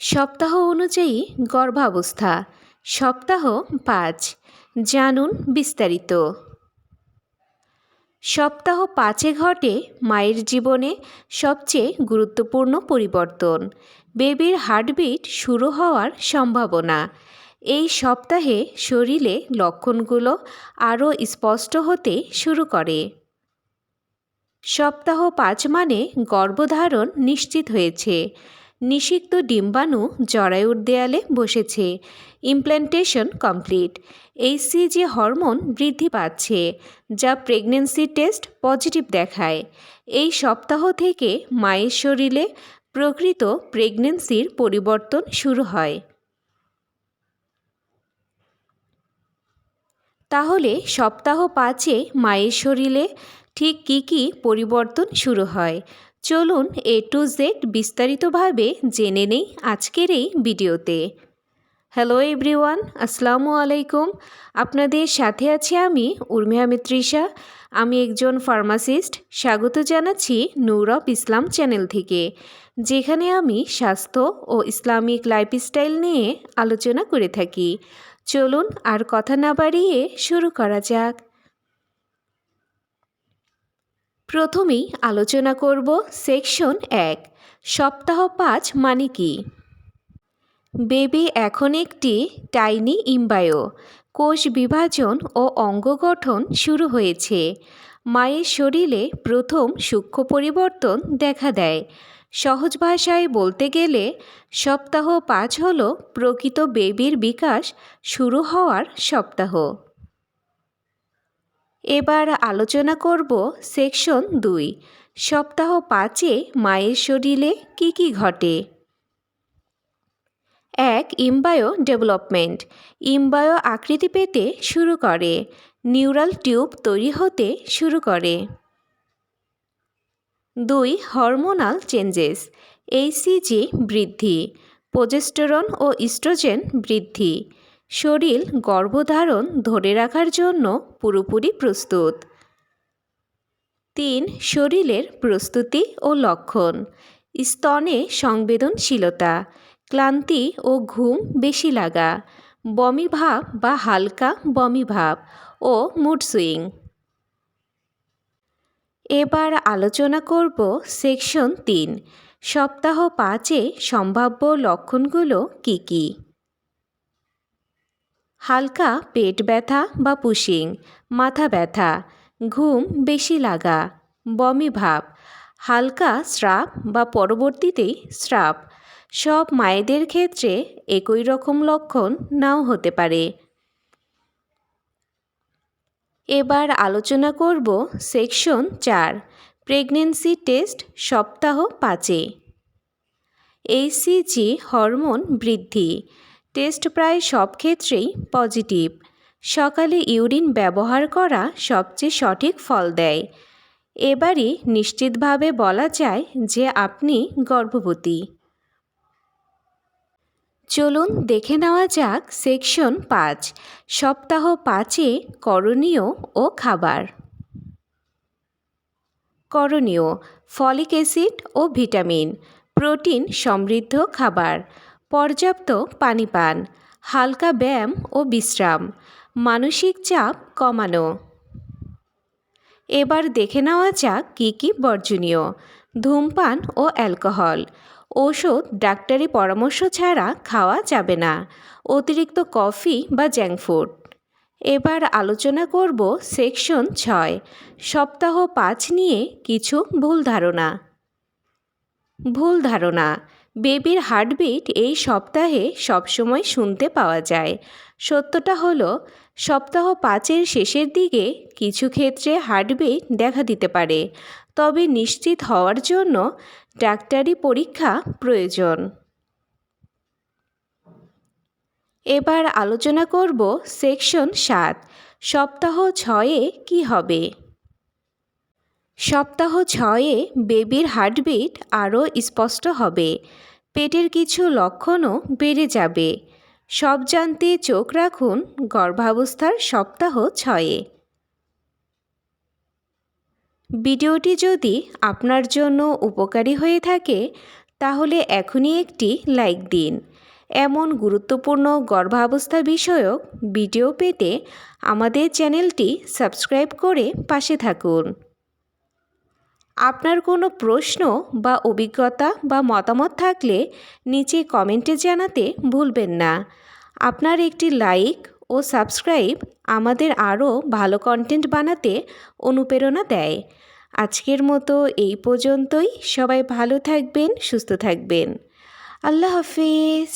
সপ্তাহ অনুযায়ী গর্ভাবস্থা, সপ্তাহ পাঁচ, জানুন বিস্তারিত। সপ্তাহ পাঁচে ঘটে মায়ের জীবনে সবচেয়ে গুরুত্বপূর্ণ পরিবর্তন। বেবির হার্টবিট শুরু হওয়ার সম্ভাবনা। এই সপ্তাহে শরীরে লক্ষণগুলো আরও স্পষ্ট হতে শুরু করে। সপ্তাহ পাঁচ মানে গর্ভধারণ নিশ্চিত হয়েছে। নিষিক্ত ডিম্বাণু জরায়ুর দেয়ালে বসেছে। ইমপ্ল্যান্টেশন কমপ্লিট এইচসিজি হরমোন বৃদ্ধি পাচ্ছে, যা প্রেগনেন্সি টেস্ট পজিটিভ দেখায়। এই সপ্তাহ থেকে মায়ের শরীরে প্রকৃত প্রেগনেন্সির পরিবর্তন শুরু হয়। তাহলে সপ্তাহ পাঁচে মায়ের শরীরে ঠিক কী কী পরিবর্তন শুরু হয়? চলুন এ টু জেড বিস্তারিতভাবে জেনে নেই আজকের এই ভিডিওতে। হ্যালো এভরিওয়ান আসসালামু আলাইকুম। আপনাদের সাথে আছি আমি উর্মিয়া মিত্রিষা। আমি একজন ফার্মাসিস্ট। স্বাগত জানাচ্ছি নূরব ইসলাম চ্যানেল থেকে, যেখানে আমি স্বাস্থ্য ও ইসলামিক লাইফস্টাইল নিয়ে আলোচনা করে থাকি। চলুন আর কথা না বাড়িয়ে শুরু করা যাক। প্রথমেই আলোচনা করব সেকশন এক, সপ্তাহ পাঁচ মানে কি? বেবি এখন একটি টাইনি ইম্বায়ো। কোষ বিভাজন ও অঙ্গ গঠন শুরু হয়েছে। মায়ের শরীরে প্রথম সূক্ষ্ম পরিবর্তন দেখা দেয়। সহজ ভাষায় বলতে গেলে, সপ্তাহ পাঁচ হল প্রকৃত বেবির বিকাশ শুরু হওয়ার সপ্তাহ। এবার আলোচনা করব সেকশন দুই। সপ্তাহ পাঁচে মায়ের শরীরে কি কি ঘটে? এক, ইম্বায়ো ডেভেলপমেন্ট। ইম্বায়ো আকৃতি পেতে শুরু করে। নিউরাল টিউব তৈরি হতে শুরু করে। দুই, হরমোনাল চেঞ্জেস। এইসিজি বৃদ্ধি। প্রোজেস্টেরন ও ইস্ট্রোজেন বৃদ্ধি। শরীর গর্ভধারণ ধরে রাখার জন্য পুরোপুরি প্রস্তুত। তিন, শরীরের প্রস্তুতি ও লক্ষণ। স্তনে সংবেদনশীলতা, ক্লান্তি ও ঘুম বেশি লাগা, বমি ভাব বা হালকা বমি ভাব ও মুড সুইং এবার আলোচনা করব সেকশন তিন, সপ্তাহ পাঁচে সম্ভাব্য লক্ষণগুলো কি কী? হালকা পেট ব্যথা বা পুশিং, মাথা ব্যথা, ঘুম বেশি লাগা, বমি ভাব, হালকা স্রাব বা পরবর্তীতেই স্রাব। সব মায়েদের ক্ষেত্রে একই রকম লক্ষণ নাও হতে পারে। এবার আলোচনা করব সেকশন চার, প্রেগনেন্সি টেস্ট সপ্তাহ পাঁচে। এইসিজি হরমোন বৃদ্ধি টেস্ট প্রায় সব ক্ষেত্রেই পজিটিভ। সকালে ইউরিন ব্যবহার করা সবচেয়ে সঠিক ফল দেয়। এবারই নিশ্চিতভাবে বলা যায় যে আপনি গর্ভবতী। চলুন দেখে নেওয়া যাক সেকশন পাঁচ। সপ্তাহ পাঁচে করণীয় ও খাবার। করণীয়, ফলিক অ্যাসিড ও ভিটামিন, প্রোটিন সমৃদ্ধ খাবার। পর্যাপ্ত পানি পান হালকা ব্যায়াম ও বিশ্রাম, মানসিক চাপ কমানো। এবার দেখে নেওয়া যাক কী কী বর্জনীয়, ধূমপান ও অ্যালকোহল। ওষুধ ডাক্তারি পরামর্শ ছাড়া খাওয়া যাবে না, অতিরিক্ত কফি বা জ্যাঙ্ক ফুড এবার আলোচনা করব সেকশন ছয়, সপ্তাহ পাঁচ নিয়ে কিছু ভুল ধারণা। ভুল ধারণা বেবির হার্টবিট এই সপ্তাহে সবসময় শুনতে পাওয়া যায়। সত্যটা হলো, সপ্তাহ পাঁচের শেষের দিকে কিছু ক্ষেত্রে হার্টবিট দেখা দিতে পারে, তবে নিশ্চিত হওয়ার জন্য ডাক্তারি পরীক্ষা প্রয়োজন। এবার আলোচনা করব সেকশন সাত, সপ্তাহ ছয়ে কি হবে? সপ্তাহ ছয়ে বেবির হার্টবিট আরও স্পষ্ট হবে। পেটের কিছু লক্ষণও বেড়ে যাবে। সব জানতে চোখ রাখুন গর্ভাবস্থার সপ্তাহ ছয়ে। ভিডিওটি যদি আপনার জন্য উপকারী হয়ে থাকে, তাহলে এখনই একটি লাইক দিন। এমন গুরুত্বপূর্ণ গর্ভাবস্থা বিষয়ক ভিডিও পেতে আমাদের চ্যানেলটি সাবস্ক্রাইব করে পাশে থাকুন। আপনার কোনো প্রশ্ন বা অভিজ্ঞতা বা মতামত থাকলে নিচে কমেন্টে জানাতে ভুলবেন না। আপনার একটি লাইক ও সাবস্ক্রাইব আমাদের আরও ভালো কন্টেন্ট বানাতে অনুপ্রেরণা দেয়। আজকের মতো এই পর্যন্তই। সবাই ভালো থাকবেন, সুস্থ থাকবেন। আল্লাহ হাফিজ।